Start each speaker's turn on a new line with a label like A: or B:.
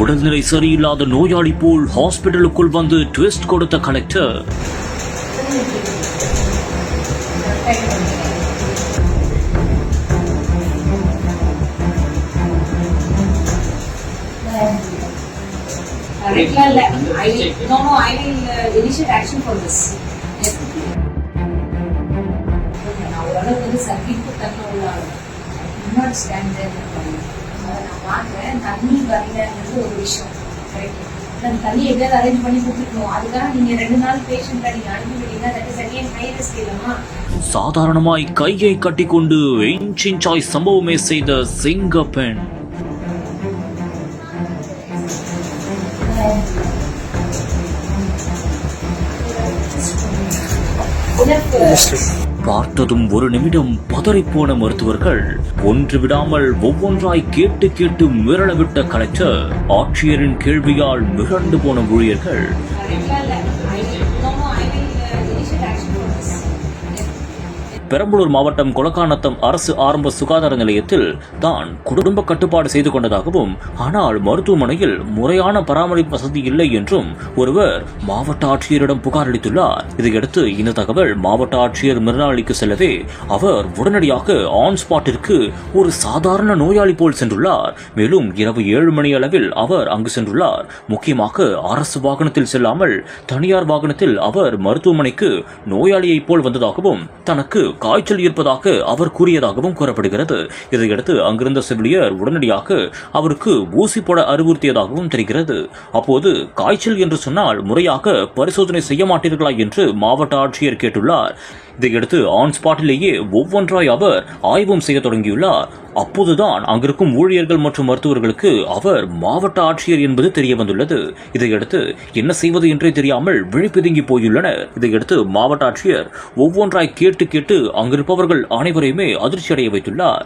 A: உடல்நிலை சரியில்லாத நோயாளி போல் ஹாஸ்பிட்டலுக்குள் வந்து ட்விஸ்ட் கொடுத்த collector
B: I will, no, no, I will uh, initiate action for this. Yes. நான் ஓரளவுக்கு வந்து சகிப்பு தன்மை உள்ள ஆளு. I do not stand there நான் தண்ணி ஒரு விஷயம். அந்த தண்ணி எப்படியாவது அரேஞ்ச் பண்ணி கொடுத்துருக்கணும் அதுக்காக ரெண்டு நாள் பேஷண்ட்டை தட் இஸ் ஹை ரிஸ்க்
A: சாதாரணமாய் கையை கட்டிக்கொண்டு இன்ச்சிஞ்சாய் சம்பவமே செய்த சிங்க பெண் பார்த்ததும் ஒரு நிமிடம் பதறிப்போன மருத்துவர்கள் ஒன்று விடாமல் ஒவ்வொன்றாய் கேட்டு கேட்டு மிரளவிட்ட கலெக்டர் ஆட்சியரின் கேள்வியால் மிரண்டு போன ஊழியர்கள் பெரம்பலூர் மாவட்டம் கொலக்கானத்தம் அரசு ஆரம்ப சுகாதார நிலையத்தில் தான் குடும்ப கட்டுப்பாடு செய்து கொண்டதாகவும் ஆனால் மருத்துவமனையில் முறையான பராமரிப்பு வசதி இல்லை என்றும் ஒருவர் மாவட்ட ஆட்சியரிடம் புகார் அளித்துள்ளார். இதையடுத்து இந்த தகவல் மாவட்ட ஆட்சியர் மிருனாளிக்கு செல்லவே அவர் உடனடியாக ஆன் ஸ்பாட்டிற்கு ஒரு சாதாரண நோயாளி போல் சென்றுள்ளார். மேலும் இரவு ஏழு மணி அளவில் அவர் அங்கு சென்றுள்ளார். முக்கியமாக அரசு வாகனத்தில் செல்லாமல் தனியார் வாகனத்தில் அவர் மருத்துவமனைக்கு நோயாளியைப் போல் வந்ததாகவும் தனக்கு காய்ச்சல் இருப்பதாக அவர் கூறியதாகவும் கூறப்படுகிறது. இதையடுத்து அங்கிருந்த செவிலியர் உடனடியாக அவருக்கு ஊசி போட அறிவுறுத்தியதாகவும் தெரிகிறது. அப்போது காய்ச்சல் என்று சொன்னால் முறையாக பரிசோதனை செய்ய மாட்டீர்களா என்று மாவட்ட ஆட்சியர் கேட்டுள்ளார். இதையடுத்து ஆன் ஸ்பாட்டிலேயே ஒவ்வொன்றாய் அவர் ஆய்வும் செய்ய தொடங்கியுள்ளார். அப்போதுதான் அங்கிருக்கும் ஊழியர்கள் மற்றும் மருத்துவர்களுக்கு அவர் மாவட்ட ஆட்சியர் என்பது தெரிய வந்துள்ளது. இதையடுத்து என்ன செய்வது என்றே தெரியாமல் விழிப்பிதுங்கி போயுள்ளனர். இதையடுத்து மாவட்ட ஆட்சியர் ஒவ்வொன்றாய் கேட்டு கேட்டு அங்கிருப்பவர்கள் அனைவரையுமே அதிர்ச்சி அடைய வைத்துள்ளார்.